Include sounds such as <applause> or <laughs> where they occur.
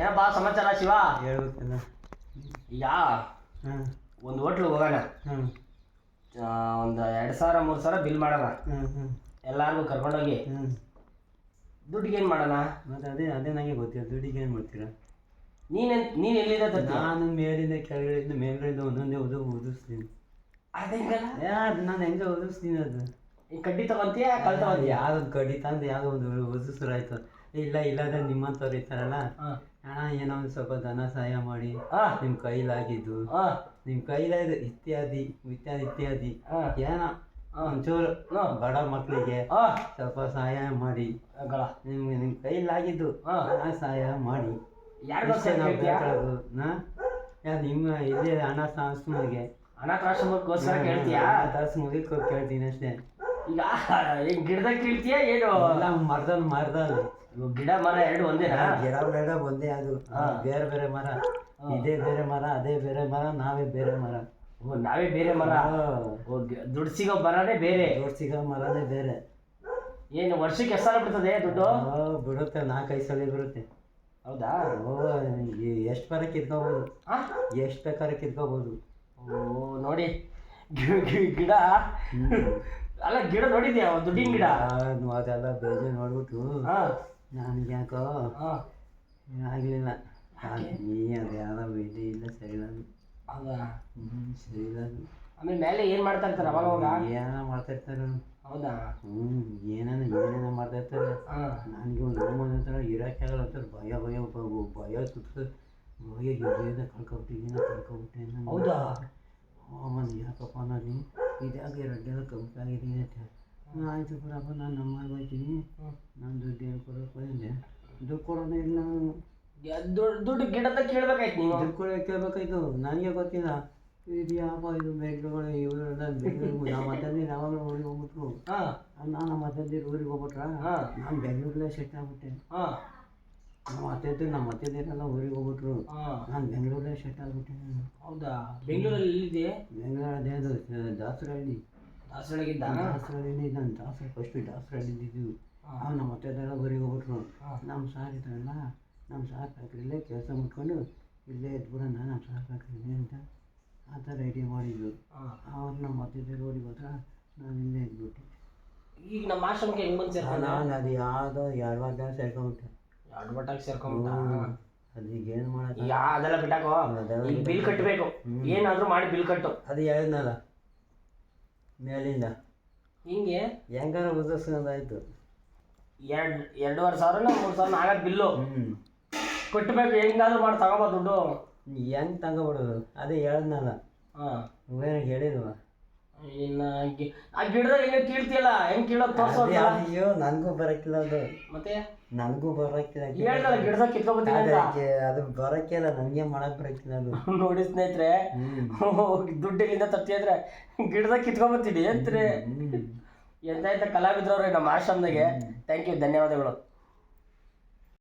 ಏನಪ್ಪಾ ಸಮಾಚಾರ ಶಿವ? ಹೇಳ್ಬೇಕಲ್ಲ ಯಾ ಹ್ಞೂ ಒಂದು ಹೋಟ್ಲಿಗೆ ಹೋಗೋಣ. ಹ್ಞೂ ಒಂದು ಎರಡು ಸಾವಿರ ಮೂರು ಸಾವಿರ ಬಿಲ್ ಮಾಡೋಣ. ಹ್ಞೂ ಹ್ಞೂ ಎಲ್ಲಾರ್ಗೂ ಕರ್ಕೊಂಡೋಗಿ. ಹ್ಞೂ ದುಡ್ಡಿಗೆ ಏನು ಮಾಡೋಣ? ಮತ್ತೆ ಅದೇ ಅದೇ ನನಗೆ ಗೊತ್ತಿಲ್ಲ. ದುಡ್ಡಿಗೆ ಏನು ಮಾಡ್ತೀರಾ ನೀನೆ ನೀನು ಎಲ್ಲಿಂದ ತರ್ತೀಯ? ನಾನು ಮೇಲಿಂದ ಕೆಳಗಡೆಯಿಂದ ಮೇಲ್ಗಡೆಯಿಂದ ಒಂದೊಂದೇ ಓದು ಓದಿಸ್ತೀನಿ ಅದು ನಾನು ಹೆಂಗೆ ಓದಿಸ್ತೀನಿ ಅದು? ಈ ಕಡ್ಡಿ ತಗೊಂತೀಯ ಕಲ್ ತಗೊಂತೀಯ? ಯಾವ್ದು ಕಡಿ ತಂದು ಯಾವುದೋ ಒಂದು ಓದಿಸ್ರು ಆಯ್ತು. ಇಲ್ಲ ಇಲ್ಲದ ನಿಮ್ಮಂಥವ್ರು ಇರ್ತಾರಲ್ಲ? ಅಣ್ಣ ಏನೋ ಒಂದು ಸ್ವಲ್ಪ ಧನ ಸಹಾಯ ಮಾಡಿ ನಿಮ್ ನಿಮ್ಮ ಕೈಲಾಗಿದ್ದು ನಿಮ್ ನಿಮ್ಮ ಕೈಲಾದ ಇತ್ಯಾದಿ ಇತ್ಯಾದಿ. ಇತ್ಯಾದಿ ಏನೋ ಒಂಚೂರು ಬಡ ಮಕ್ಕಳಿಗೆ ಸ್ವಲ್ಪ ಸಹಾಯ ಮಾಡಿ. ನಿಮ್ಗೆ ನಿಮ್ಮ ಕೈಲಾಗಿದ್ದು ಸಹಾಯ ಮಾಡಿ. ಕೇಳ್ತೀಯ? ನಿಮ್ಮ ಇಲ್ಲೇ ಹಣ ಸಂಸ್ಥೆಗೆ ಅನಾಥಾಶ್ರಮಕ್ಕೋಸ್ಕರ ಕೇಳ್ತೀಯಾ? ತಾಸು ಮುಗಿಕೊ ಕೇಳ್ತೀನಿ ಅಷ್ಟೇ. ಈಗ ಗಿಡದಾಗ ಕೇಳ್ತೀಯಾ? ಏನು? ಮರದಲ್ಲಿ ಮರದಲ್ಲಿ ಗಿಡ ಮರ ಎರಡು ಒಂದೇನಾ ಗಿಡ ಬೇಡ ಒಂದೇ ಅದು. ಬೇರೆ ಬೇರೆ ಮರ. ಇದೇ ಬೇರೆ ಮರ ಅದೇ ಬೇರೆ ಮರ ನಾವೇ ಬೇರೆ ಮರ. ಓ, ನಾವೇ ಬೇರೆ ಮರ? ದುಡ್ಡು ಸಿಗೋ ಮರನೇ ಬೇರೆ. ದುಡ್ಡು ಸಿಗೋ ಮರನೇ ಬೇರೆ. ಏನು ವರ್ಷಕ್ಕೆ ಎಷ್ಟು ಸಾಲ ಬಿಡ್ತದೆ ದುಡ್ಡು? ಬಿಡುತ್ತೆ ನಾಲ್ಕೈದು ಸಲ ಬಿಡುತ್ತೆ. ಹೌದಾ? ಓ ಎಷ್ಟು ಮರ ಕಿತ್ಕೋಬೋದು? ಎಷ್ಟು ಬೇಕಾದ್ರೆ ಕಿತ್ಕೋಬೋದು. ಓ ನೋಡಿ. ಗಿಡ. ಅಲ್ಲ ಗಿಡ ನೋಡಿದ್ಯಾ? ದುಡ್ಡಿನ ಗಿಡ? ಅದೆಲ್ಲ ಬೇಜಾರು ನೋಡ್ಬಿಟ್ಟು ಹಾ. ನನಗೆ ಯಾಕೋ ಹಾ ಆಗಲಿಲ್ಲ ನೀ ಅದು ಯಾರೋ ಬೇಜಿ ಇಲ್ಲ ಸರಿ ಇಲ್ಲ ಅದು. ಹೌದಾ ಹ್ಮ್ ಸರಿ ಆಮೇಲೆ ಮೇಲೆ ಏನು ಮಾಡ್ತಾ ಇರ್ತಾರೆ ಅವಾಗ ಅವಾಗ ಏನೋ ಮಾಡ್ತಾ ಇರ್ತಾರೆ ಹೌದಾ ಹ್ಞೂ ಏನೇನೋ ಏನೇನೋ ಮಾಡ್ತಾ ಇರ್ತಾರೆ ಹಾ ನನಗೆ ಒಂದು ರೂಮಲ್ಲಿ ಹತ್ರ ಇರೋಕ್ಕಾಗಲ್ಲ ಅಂತಾರೆ ಭಯ ಭಯ ಭಯ ಭಯ ಸುತ್ತ ಭಯ ಏನೋ ಕಳ್ಕೊಬಿಟ್ಟಿದ್ದೀನೋ ಕಳ್ಕೊಬಿಟ್ಟೆ ಹೌದಾ ಆಮೇಲೆ ಯಾಕಪ್ಪ ನಾನು ಇದಾಗಿ ರಡ್ಡೆಲ್ಲ ಕಮ್ಮಿಯಾಗಿದ್ದೀನಿ ಅಂತ ಹ್ಞೂ ಆಯಿತು ಬಿಡಪ್ಪ ನಾನು ನಮ್ಮ ಹೋಗ್ತೀನಿ. ನಾನು ದುಡ್ಡು ಏನು ಕೊಡೋಕೆ ಬಂದೆ ದುಡ್ಡು ಕೊಡೋಣ ಇಲ್ಲ ನಾನು. ದುಡ್ಡು ದುಡ್ಡು ಗಿಡದ ಕೇಳ್ಬೇಕಾಯ್ತು ನೀವು? ದುಡ್ಡು ಕೊಡೋಕೆ ಕೇಳಬೇಕಾಯ್ತು. ನನಗೆ ಗೊತ್ತಿಲ್ಲ. ಇದು ಯಾಪ ಇದು ಬೆಂಗಳೂರು ಇವರೆಲ್ಲ ಬೆಂಗಳೂರು ನಮ್ಮ ಮತ್ತಂದಿರು ಯಾವಾಗಲೂ ಊರಿಗೆ ಹೋಗ್ಬಿಟ್ರು. ಹಾ. ನಾನು ನಮ್ಮ ಅತ್ತಂದಿರು ಊರಿಗೆ ಹೋಗ್ಬಿಟ್ರ? ಹಾ. ನಾನು ಬೆಂಗಳೂರಲ್ಲೇ ಸೆಟ್ ಆಗ್ಬಿಟ್ಟೆ. ಹಾ. ನಮ್ಮ ಅತ್ತೆದ್ದು ನಮ್ಮ ಅತ್ತೆದಿರೆಲ್ಲ ಊರಿಗೆ ಹೋಗ್ಬಿಟ್ರು. ಹಾ. ನಾನು ಬೆಂಗಳೂರಲ್ಲೇ ಸೆಟ್ ಆಗ್ಬಿಟ್ಟೆ ಹೌದಾ? ಬೆಂಗಳೂರಲ್ಲಿ ಎಲ್ಲಿದೆ ಬೆಂಗಳೂರು ಅದೇ ಅದು ದಾಸರಹಳ್ಳಿ ದಾಸರೊಳಗಿದ್ದ ದಾಸರಹಳ್ಳಿ ನಾನು ದಾಸರ ಫಸ್ಟ್ ದಾಸರಹಳ್ಳಿ ಇದ್ದಿದ್ದು ಆ ನಮ್ಮ ಅತ್ತೆದೆಲ್ಲ ಊರಿಗೆ ಹೋಗ್ಬಿಟ್ರು. ನಮ್ಮ ಸಾರ್ ಇದ್ರಲ್ಲ ನಮ್ಮ ಸಾರ್ ಫ್ಯಾಕ್ಟ್ರಿಲೇ ಕೆಲಸ ಮಾಡ್ಕೊಂಡು ಇಲ್ಲೇ ಇದ್ಬಿಡೋಣ ನಮ್ಮ ಸಾರ್ ಫ್ಯಾಕ್ಟ್ರಿಲಿ ಅಂತ ಆ ಥರ ಐಡಿಯಾ ಮಾಡಿದ್ರು. ಅವ್ರು ನಮ್ಮ ಅತ್ತೆದಿರು ಊರಿಗೆ ಹೋದ್ರ ನಾನು ಇಲ್ಲೇ ಇದ್ಬಿಟ್ಟೆ. ಈಗ ನಮ್ಮ ಆಶ್ರಮಕ್ಕೆ ಹೆಂಗ್ ಬಂದು ಸೇರ್ಕೊಂಡು ನಾನು ಅದು ಯಾವುದೋ ಎರಡು ವಾರ ಸೇರ್ಕೊಂಬಿಟ್ಟೆ? ಅಡ್ವರ್ಟಾಗಿ ಸೇರ್ಕೊಂಬಿಟ್ಟ ಅದು ಈಗ ಏನು ಮಾಡೋದು ಅದೆಲ್ಲ ಬಿಟ್ಟಾಕೋ? ಬಿಲ್ ಕಟ್ಟಬೇಕು ಏನಾದರೂ ಮಾಡಿ ಬಿಲ್ ಕಟ್ಟು. ಅದು ಹೇಳಿದ್ನಲ್ಲ ಮೇಲಿಂದ. ಹಿಂಗೆ? ಹೆಂಗಾರ ಉದಿಸ್ಕೊಂಡಾಯ್ತು ಎರಡು ಎರಡೂವರೆ ಸಾವಿರ ಮೂರು ಸಾವಿರ ಆಗತ್ ಬಿಲ್ಲು. ಹ್ಞೂ ಕಟ್ಟಬೇಕು ಹೆಂಗಾದ್ರೂ ಮಾಡಿ ತಗೋಬ ದುಡ್ಡು. ಹೆಂಗೆ ತಗೋಬಿಡೋದು? ಅದೇ ಹೇಳಿದ್ನಲ್ಲ. ಹಾಂ. ಏನು ಹೇಳಿಲ್ವ? ಇನ್ನ ಆ ಗಿಡದಾಗ ಏನೋ ಕೀಳ್ತಿಯಲ್ಲ ಹೆಂಗ್ ಕೀಳೋದ್ ತೋರ್ಸೋ ಅದೇ ಅಯ್ಯೋ ನನಗೂ ಬರಕ್ಕಿಲ್ಲ ಅದು. ಮತ್ತೆ? ನನಗೂ ಬರಕ್ಕಿಲ್ಲ ಹೇಳ್ದಲ್ಲ ಗಿಡದಾಗ ಕಿತ್ಕೊಬತ್ತೀನಿ ಅಂತ. ಅದಕ್ಕೆ ಅದು ಬರಕ್ಕಿಲ್ಲ ನನಗೆ ಮಾಡಕ್ ಬರಕ್ಕಿಲ್ಲ ಅದು. <laughs> ನೋಡಿ ಸ್ನೇಹಿತರೆ <laughs> ದುಡ್ಡು ಎಲ್ಲಿಂದ ತರ್ತಿದ್ರೆ ಗಿಡದಾಗ ಕಿತ್ಕೊಬತ್ತೀನಿ ಅಂತ್ರಿ ಎಂತ ಎಂತ ಕಲಾವಿದ್ರವ್ರೆ ನಮ್ಮ ಆಶ್ರಮದಾಗೆ. ಥ್ಯಾಂಕ್ ಯು ಧನ್ಯವಾದಗಳು.